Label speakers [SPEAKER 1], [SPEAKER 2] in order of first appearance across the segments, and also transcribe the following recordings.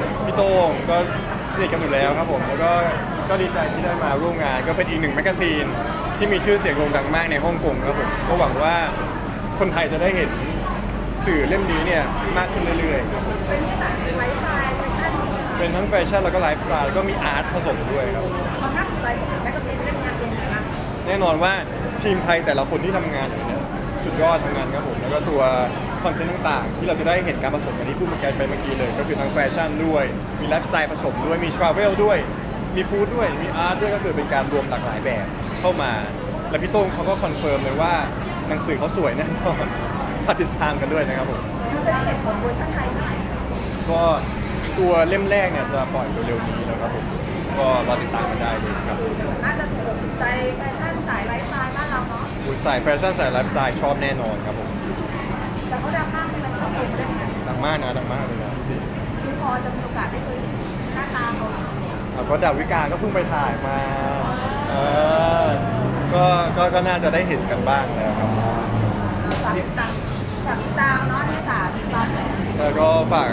[SPEAKER 1] กับพี่โต้งก็สนิทกันอยู่แล้วครับผมแล้วก็ก็ดีใจที่ได้มาร่วมงาน ก็เป็นอีกหนึ่งแมกกาซีนที่มีชื่อเสียงโด่งดังมากในฮ่องกงครับผมก็หวังว่าคนไทยจะได้เห็นสื่อเล่มนี้เนี่ยมากขึ้นเรื่อยๆครับผม
[SPEAKER 2] เป็นภาษาไลฟ์สไตล์แฟชั่น
[SPEAKER 1] เป็นทั้งแฟชั่นแล้วก็ไลฟ์สไตล์แล้วก็มีอาร์ตผสมด้วยครับ
[SPEAKER 2] ความน่าสนใจของแมกกาซีนเล่มนี้เป็นยังไงบ้าง
[SPEAKER 1] แน่นอนว่าทีมไทยแต่ละคนที่ทำงานอยู่เนี่ยสุดยอดทำงานครับผมแล้วก็ตัว คอนเทนต์ต่างๆ ที่เราจะได้เห็นการผสมกันที่พูดเมื่อกี้ไปเมื่อกี้เลย ก็คือทั้งแฟชั่นด้วย มีไลฟ์สไตล์ผสมด้วย มีทราเวลด้วย มีฟู้ดด้วย มีอาร์ตด้วยก็คือเป็นการรวมหลากหลายแบบเข้ามา แล้วพี่โต้งเขาก็คอนเฟิร์มเลยว่าหนังสือเขาสวยแน่นอนมาติดตามกันด้วยนะครับผม
[SPEAKER 2] เราจะได้เห็นของเวอร์ชันไทยเมื่อไหร่
[SPEAKER 1] ก็ตัวเล่มแรกเนี่ยจะปล่อยเร็วๆนี้แล้วครับผมก็รอติดตามกันได้เลยครับ
[SPEAKER 2] น่าจะถูกอกใจแฟชั่นสายไลฟ์สไตล์บ้านเราเนาะ
[SPEAKER 1] อุ๊ยสายแฟชั่นสายไลฟ์สไตล์ชอบแน่นอนครับผม
[SPEAKER 2] แต่เขาดังมากเลยนะเขาถูกเล่นนะ
[SPEAKER 1] ดังมากนะดังมากเลยนะจริง
[SPEAKER 2] คือพอจะมีโอกาสได้เคยเห็นหน้าตาเขา
[SPEAKER 1] แล้วก็ดาวิกาก็เพิ่งไปถ่ายมาเออก็ก็ก็น่าจะได้เห็นกันบ้างแล้วครับ
[SPEAKER 2] ฝากติดตามฝากติดตามเนาะที่สามตามแหละ
[SPEAKER 1] แล้วก็ฝาก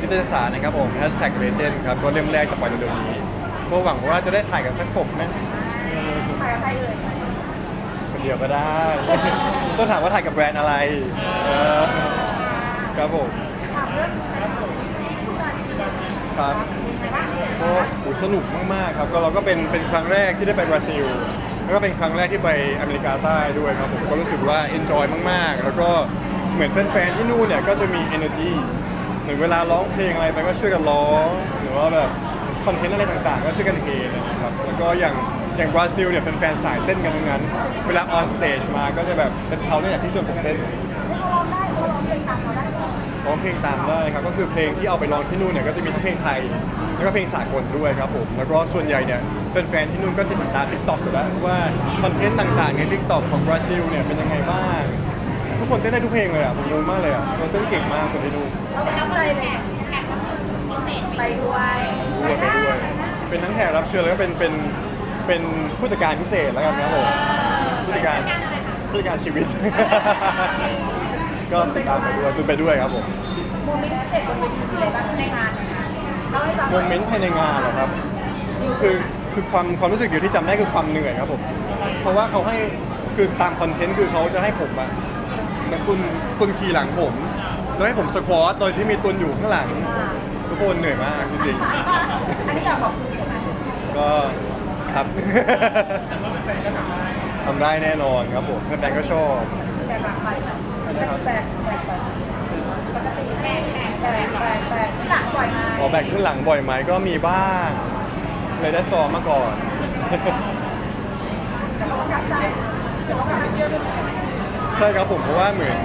[SPEAKER 1] นิตยสารนะครับผม hashtag legend ครับก็เล่มแรกจะปล่อยเร็วๆนี้ก็หวังว่าจะได้ถ่ายกันสักปกนะ
[SPEAKER 2] ใครกับใครเอ่ย
[SPEAKER 1] คน เดียวก็ได้ต้องถามว่าถ่ายกับแบรนด์อะไรเออครับผม
[SPEAKER 2] เรื่อง
[SPEAKER 1] ครับ
[SPEAKER 2] มีใครบ้างที่เห็น
[SPEAKER 1] ก็โหสนุกมากๆครับก็เราก็เป็นเป็นครั้งแรกที่ได้ไปบราซิล แล้วก็เป็นครั้งแรกที่ไปอเมริกาใต้ด้วยครับผมก็รู้สึกว่า enjoy มากๆ แล้วก็เหมือนแฟนๆที่นู่นเนี่ยก็จะมี energy เหมือนเวลาร้องเพลงอะไรไปก็ช่วยกันร้อง หรือว่าแบบคอนเทนต์อะไรต่างๆ ก็ช่วยกันเฮอะไรอย่างเงี้ยครับแล้วก็อย่าง อย่างบราซิลเนี่ยแฟนๆสายเต้นกันทั้งนั้น เวลาออนสเตจมาก็จะแบบเป็นเขาเนี่ยอย่างที่ชวนผมเต้น
[SPEAKER 2] เขาร้องได้เขาร้องเพลงตามเขาได้ไหม
[SPEAKER 1] ร้องเพลงตามได้ครับก็คือเพลงที่เอาไปร้องที่นู่นเนี่ยก็จะมีทั้งเพลงไทย แล้วก็เพลงสากลด้วยครับผม แล้วก็ส่วนใหญ่เนี่ยแฟนๆที่นู่นก็จะติดตามทิกตอกอยู่แล้วว่าคอนเทนต์ต่างๆในทิกตอกของบราซิลเนี่ยเป็นยังไงบ้างทุกคนเต้นได้ทุกเพลงเลยอะผมงงมากเลยอะเราเต้นเก่งมากคนที่นู่น
[SPEAKER 2] เราประทับใจเลยไปด้วย
[SPEAKER 1] ด้วยไปด้วยเป็นทั้งแขกรับเชิญแล้วก็เป็นเป็น เป็นผู้จัดการพิเศษแล้วกันครับผมผู้จัดการผู้จัดการชีวิต ก็ติดตามไปด้วยดูไปด้วยครับผม
[SPEAKER 2] โมเมนต์พิเศษบนเวทีมีอะไรบ้างในงานเล่าให้ฟังห
[SPEAKER 1] โม
[SPEAKER 2] น่อย
[SPEAKER 1] เมนต์ภายในงานเหรอครับ คือคือความความรู้สึกเดียวที่จำได้คือความเหนื่อยครับผมเพราะว่าเขาให้คือตามคอนเทนต์คือเขาจะให้ผมอะเหมือนตุนตุนขี่หลังผมแล้วให้ผมสควอตโดยที่มีตุนอยู่ข้างหลัง ทุกคนเหนื่อยมากจริง
[SPEAKER 2] อันนี้อยากบอกคุณใช่ไหม
[SPEAKER 1] ๆก็ ครับทำได้แน่นอนครับผมแฟนๆก็ชอบ
[SPEAKER 2] แบกหลังไปแบกแบกไปปกติให้แบกแบกแบกที่หลังปล่อยไหมา
[SPEAKER 1] ออกแบกขึ้นหลังบ่อยไหมก็มีบ้างเลยได้ซ้อมมาก่อน
[SPEAKER 2] แต่เขาประทับใจแต่เขาประทับเยอะด้วย
[SPEAKER 1] ใช่ครับผมเพราะว่าเหมือน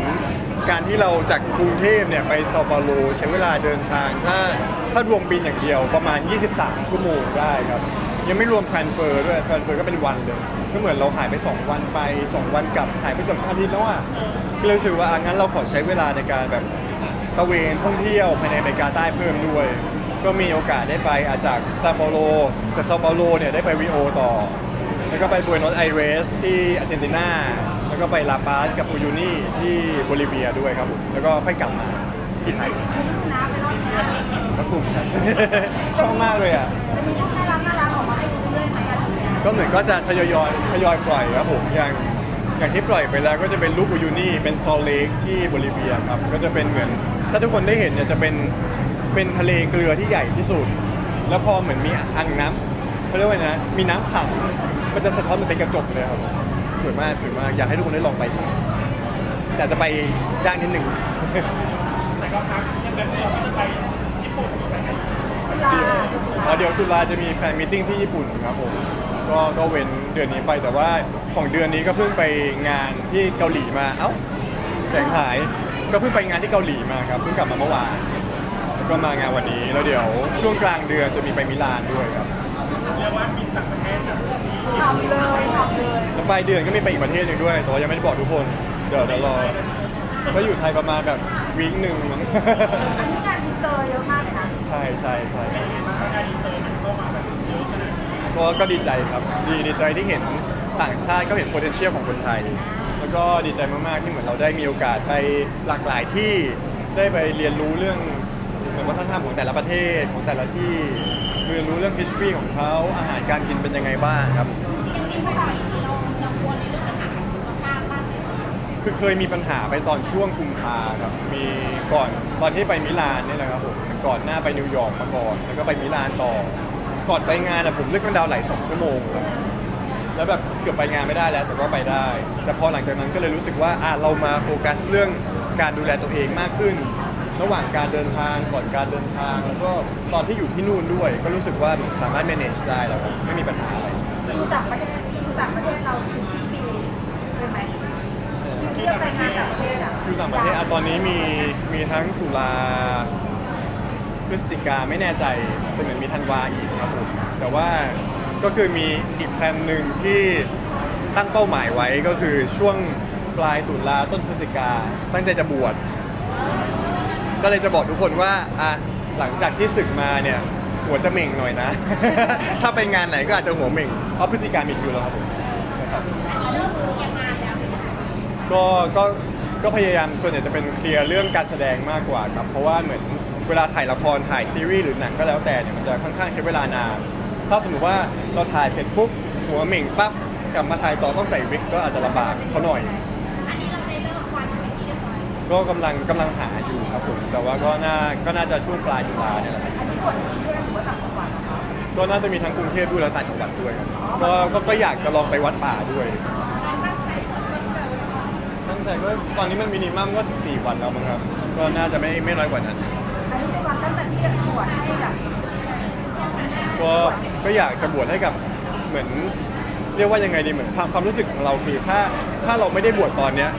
[SPEAKER 1] การที่เราจากกรุงเทพเนี่ยไปซาเปาโลใช้เวลาเดินทางถ้าถ้ารวมบินอย่างเดียวประมาณ 23 ชั่วโมงได้ครับ ยังไม่รวม transfer ด้วย transfer ก็เป็นวันเลย ก็เหมือนเราหายไป 2 วันไป 2 วันกลับหายไปเกือบอาทิตย์แล้วอะก็เลยรู้สึกว่าอะงั้นเราขอใช้เวลาในการแบบตระเวนท่องเที่ยวภายในอเมริกาใต้เพิ่มด้วย ก็มีโอกาสได้ไปอาจากซาเปาโลจากซาเปาโลเนี่ยได้ไปวีโอต่อ แล้วก็ไปบุยโนสไอเรสที่อาร์เจนตินาแล้วก็ไปลาปาสกับอูยูนี่ที่โบลิเวียด้วยครับผมแล้วก็ค่อยกลับมาที่ไทย
[SPEAKER 2] น้ำไปรอบน้ำ
[SPEAKER 1] ก็กลุ่มครับ ชอบมากเลยอะ
[SPEAKER 2] จะมีรูป กันเนี่ย
[SPEAKER 1] ก็เหมือนก็จะทยอยทยอยปล่อยครับผมอย่างอย่างที่ปล่อยไปแล้วก็จะเป็นรูปอูยูนี่เป็นซอลเลกที่โบลิเวียครับก็จะเป็นเหมือน ถ้าทุกคนได้เห็นเนี่ยจะเป็นเป็นทะเลเกลือที่ใหญ่ที่สุด แล้วพอเหมือนมีอ่างน้ำเขาเรียกว่าไงนะมีน้ำขังมันจะสะท้อนมันเป็นกระจกเลยครับผมสวยมากสวยมากอยากให้ทุกคนได้ลองไปอยากจะไปย่างนิดหนึ่ง
[SPEAKER 2] เวลา
[SPEAKER 1] อ๋อเดี๋ยวตุลาจะมีแฟนมิทติ้งที่ญี่ปุ่นครับผม ก็ก็เว้นเดือนนี้ไปแต่ว่าของเดือนนี้ก็เพิ่งไปงานที่เกาหลีมาเอ้าแสงหายก็เพิ่งไปงานที่เกาหลีมาครับเพิ่งกลับมาเมื่อวานแล้วก็มางานวันนี้แล้วเดี๋ยวช่วงกลางเดือนจะมีไปมิลานด้วยครับ
[SPEAKER 2] ทำเลยทำเลย
[SPEAKER 1] แล้วปลายเดือนก็มีไปอีกประเทศหนึ่งด้วย แต่ว่ายังไม่ได้บอกทุกคน เดี๋ยวเดี๋ยวรอก็อยู่ไทยประมาณแบบวีคหนึ่งมั้ง
[SPEAKER 2] อันนี้งานอินเตอร์เยอะมากเลยนะ
[SPEAKER 1] ใช่ใช่ใช่ ก็ก็ดีใจครับดีดีใจที่เห็นต่างชาติก็เห็น potential ของคนไทย แล้วก็ดีใจมากๆที่เหมือนเราได้มีโอกาสไปหลากหลายที่ได้ไปเรียนรู้เรื่องเหมือนวัฒนธรรมของแต่ละประเทศของแต่ละที่เรียนรู้เรื่อง history ของเขาอาหารการกินเป็นยังไงบ้างครับ
[SPEAKER 3] ยังมีไม่พออีกทีเราเรากลัวในเรื่องปัญหาของสุขภาพบ้างไหมคะ
[SPEAKER 1] คือเคยมีปัญหาไปตอนช่วงกุมภาครับมีก่อนตอนที่ไปมิลานนี่แหละครับผมก่อนหน้าไปนิวยอร์กมาก่อน แล้วก็ไปมิลานต่อ ก่อนไปงานอะผมเลือกกันดาวน์ไหลสองชั่วโมงครับแล้วแบบเกือบไปงานไม่ได้แล้ว แต่ก็ไปได้ แต่พอหลังจากนั้นก็เลยรู้สึกว่าอะเรามาโฟกัสเรื่องการดูแลตัวเองมากขึ้น ระหว่างการเดินทางก่อนการเดินทาง แล้วก็ตอนที่อยู่ที่นู่นด้วย ก็รู้สึกว่าสามารถ manage ได้แล้วครับไม่มีปัญหาอะไร
[SPEAKER 2] ดูต่างประเทศดูต่างประเทศเราถึงสิ้นปีเลยไหมที่เลือกไปงานต่างประเทศอะ
[SPEAKER 1] คือต่างประเทศอะตอนนี้มีมีทั้งตุลา พฤศจิกาไม่แน่ใจแต่เหมือนมีธันวาอีกครับผมแต่ว่าก็คือมีอีกแพลนหนึ่งที่ตั้งเป้าหมายไว้ก็คือช่วงปลายตุลาต้นพฤศจิกาตั้งใจจะบวชก็เลยจะบอกทุกคนว่าอะหลังจากที่ศึกมาเนี่ยหัวจะเหม่งหน่อยนะ ถ้าไปงานไหนก็อาจจะหัวเหม่งเพราะพฤศจิกามีคิวแล้วครับผม
[SPEAKER 3] เริ่มเรียมงานแล้ว
[SPEAKER 1] ก็ก็ก็พยายามส่วนใหญ่จะเป็นเคลียร์เรื่องการแสดงมากกว่าครับ เพราะว่าเหมือน เวลาถ่ายละครถ่ายซีรีส์หรือหนังก็แล้วแต่เนี่ยมันจะค่อนข้างใช้เวลานาน ถ้าสมมติว่าเราถ่ายเสร็จปุ๊บหัวเหม่งปั๊บกลับมาถ่ายต่อต้องใส่วิกก็อาจจะลำบากเขาหน่อย
[SPEAKER 3] อันนี้เราได้เลิกวันไว้ที่เรียบร้อย
[SPEAKER 1] ก็กำลังกำลังหาอยู่ครับผมแต่ว่าก็น่าก็น่าจะช่วงปลายตุลาเนี่ยแหละครับ
[SPEAKER 2] อันนี้บทที่เลือกหรือว่าต่างจังหวัดเหรอคะ
[SPEAKER 1] ก็น่าจะมีทั้งกรุงเทพด้วยและต่างจังหวัดด้วยครับก็ก็ก็อยากจะลองไปวัดป่าด้วย
[SPEAKER 3] เราตั้งใจเปิดเพิ่มเติมแล้วก็
[SPEAKER 1] ตั้งแต่ก็ตอนนี้มันมินิมัมก็ 14 วันแล้วมั้งครับ ก็น่าจะไม่ไม่น้อยกว่านั้น
[SPEAKER 2] อันนี้เป็น ความตั้งใจที่จะบวชให้กับ
[SPEAKER 1] ก็ก็อยากจะบวชให้กับเหมือน เรียกว่ายังไงดีเหมือนความความรู้สึกของเราคือถ้าถ้าเราไม่ได้บวชตอนเนี้ย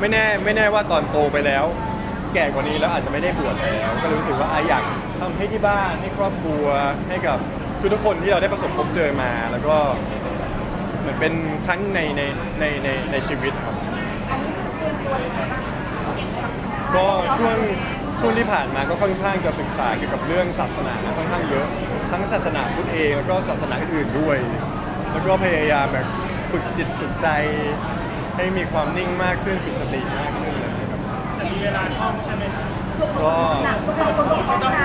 [SPEAKER 1] ไม่แน่ไม่แน่ว่าตอนโตไปแล้ว แก่กว่านี้แล้วอาจจะไม่ได้บวชแล้ว ก็เลยรู้สึกว่าอะอยากทำให้ที่บ้านให้ครอบครัวให้กับทุกๆคนที่เราได้ประสบพบเจอมา แล้วก็เหมือนเป็นครั้งในในในในในชีวิตครับ
[SPEAKER 2] อันนี้คือเตรียมตัวยังไงบ้าง
[SPEAKER 1] ก็ช่วง ช่วงที่ผ่านมาก็ค่อนข้างจะศึกษาเกี่ยวกับเรื่องศาสนาค่อนข้างเยอะ ทั้งศาสนาพุทธเองแล้วก็ศาสนาอื่นๆด้วย แล้วก็พยายามแบบฝึกจิตฝึกใจ ให้มีความนิ่งมากขึ้นฝึกสติมากขึ้นเลยครับ
[SPEAKER 4] แต่มีเวลาท่องใช่ไหมครับ
[SPEAKER 1] ก็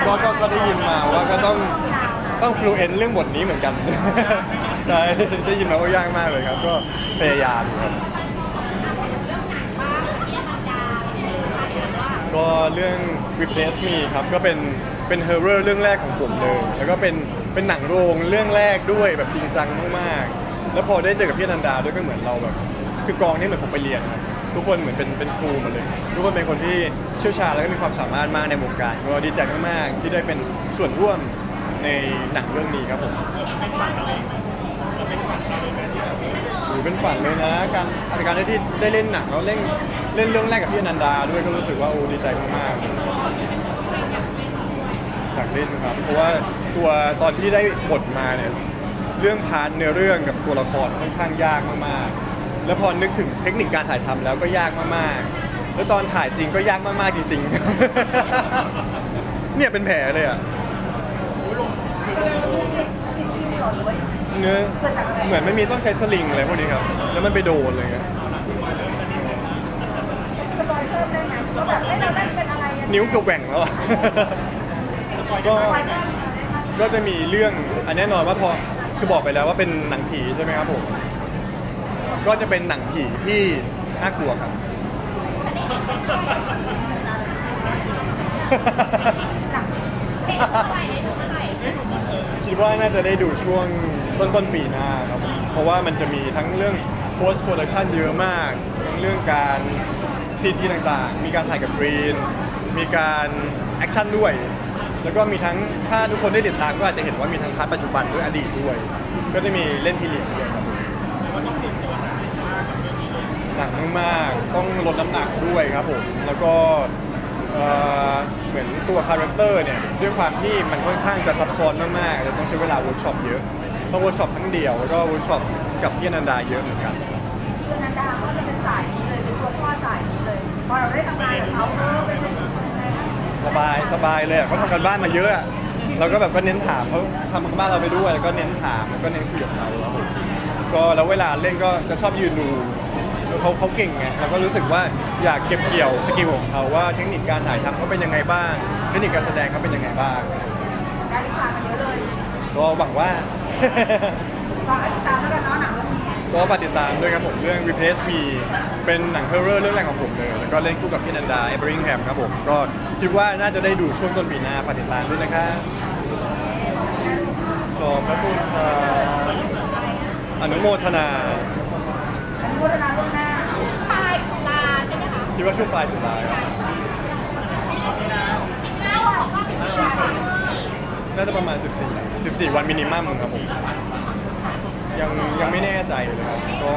[SPEAKER 2] ก็
[SPEAKER 1] ก็ก็ได้ยินมาว่าก็ต้องต้องฟลูเอนเรื่องบทนี้เหมือนกัน ใช่ได้ยินมาว่ายากมากเลยครับ ก็พยายามครับ ก็เรื่อง Replace Me ครับก็เป็นเป็นเฮอร์เรอร์เรื่องแรกของผมเลย แล้วก็เป็นเป็นหนังโรงเรื่องแรกด้วยแบบจริงจังมากๆ แล้วพอได้เจอกับพี่อนันดาด้วยก็เหมือนเราแบบ คือกองนี้เหมือนผมไปเรียนครับทุกคนเหมือนเป็นเป็นครูหมดเลย ทุกคนเป็นคนที่เชี่ยวชาญแล้วก็มีความสามารถมากในวงการก็ดีใจมากๆที่ได้เป็นส่วนร่วมในหนังเรื่องนี้ครับผม
[SPEAKER 4] เป็นฝันอะไรไหมเราเป็นฝันอะไรไหมที่เรา
[SPEAKER 1] เป็นฝันเลยนะ การการได้ที่ได้เล่นหนังแล้วเล่นเล่นเรื่องแรกกับพี่อนันดาด้วยก็รู้สึกว่าโอ้ดีใจมากๆอยากเล่นครับ เพราะว่าตัวตอนที่ได้บทมาเนี่ยเรื่องพาร์ทเนื้อเรื่องกับตัวละครค่อนข้างยากมากๆ แล้วพอนึกถึงเทคนิคการถ่ายทำแล้วก็ยากมากๆ แล้วตอนถ่ายจริงก็ยากมากๆจริง ๆ เนี่ยเป็นแผลเลยอะ
[SPEAKER 2] ก็เลยเลือกที่ที่ที่เราด้วย
[SPEAKER 1] เนื้อเหมือนไม่มีต้องใช้สลิงอะไรพวกนี้ครับ แล้วมันไปโดนเลยครับ
[SPEAKER 2] สปอยเพิ่มได้ไหมว่าแบบให้เราได้เป็นอะไรยังไง
[SPEAKER 1] นิ้วเกือบแหว่งแล้วอะ ก็
[SPEAKER 2] สปอยเพิ่มได้ไหม
[SPEAKER 1] ก็จะมีเรื่องอันแน่นอนว่าพอคือบอกไปแล้วว่าเป็นหนังผีใช่ไหมครับผม ก็จะเป็นหนังผีที่น่ากลัวครับ
[SPEAKER 2] หนัง
[SPEAKER 3] เด็กเมื่อไหร่เด็กเมื่อไหร่
[SPEAKER 1] คิดว่าน่าจะได้ดูช่วง ต้นต้นๆปีหน้าครับผมเพราะว่ามันจะมีทั้งเรื่อง post production เยอะมากทั้งเรื่องการ CG ต่างๆ มีการถ่ายกับกรีน มีการแอคชั่นด้วย แล้วก็มีทั้งถ้าทุกคนได้ติดตามก็อาจจะเห็นว่ามีทั้งพาร์ทปัจจุบันด้วยอดีตด้วย ก็จะมีเล่นพีเรียดด้วยครับ
[SPEAKER 4] หนักมากกับเรื่องนี้เลย
[SPEAKER 1] หนักมากๆต้องลดน้ำหนักด้วยครับผมแล้วก็เอ่อเหมือนตัวคาแรคเตอร์เนี่ยด้วยความที่มันค่อนข้างจะซับซ้อนมากๆเลยต้องใช้เวลาเวิร์กช็อปเยอะ ต้องเวิร์กช็อปทั้งเดียวแล้วก็เวิร์กช็อปกับพี่อนันดาเยอะเหมือนกัน
[SPEAKER 2] คือนันดาเขาจะเป็นสายนี้เลยเป็นตัวพ่อสายนี้เลยพอเราได้ทำงานกับเขาเออเป็นเป็นยังไงบ้าง
[SPEAKER 1] สบายสบายเลยอะเขาทำกันบ้านมาเยอะอะเราก็แบบก็เน้นถามเขาทำกันบ้านเราไปด้วยแล้วก็เน้นถามแล้วก็เน้นคุยกับเราแล้วผมก็แล้วเวลาเล่นก็จะชอบยืนดูแเขาเขาเก่งไงเราก็รู้สึกว่าอยากเก็บเกี่ยวสกิลของเขาว่าเทคนิคการถ่ายทำเขาเป็นยังไงบ้าง เทคนิคการแสดงเขาเป็นยังไงบ้าง
[SPEAKER 2] ได้วิชามาเยอะเลย
[SPEAKER 1] ก็หวังว่า
[SPEAKER 2] ฝากให้ติดตามแล้วกันเนาะหนังเรื่องนี้
[SPEAKER 1] ก็ฝากติดตามด้วยครับผมเรื่อง Replace Me เป็นหนังเฮอร์เรอร์เรื่องแรกของผมเลย แล้วก็เล่นคู่กับพี่นันดาเอเบริงแฮมครับผม ก็คิดว่าน่าจะได้ดูช่วงต้นปีหน้าฝากติดตามด้วยนะครับขอบพระคุณครับอนุโมทนา
[SPEAKER 2] อันนี้โฆษณาล่วงหน้า
[SPEAKER 3] ปลายตุลาใช่ไหมคะ
[SPEAKER 1] คิดว่าช่วงปลายตุลาครับ
[SPEAKER 3] เล่าบอกว่าสิบสี่วัน
[SPEAKER 1] น่าจะประมาณ 14 14 วันมินิมัมครับผมยังยังไม่แน่ใจเลยครับก็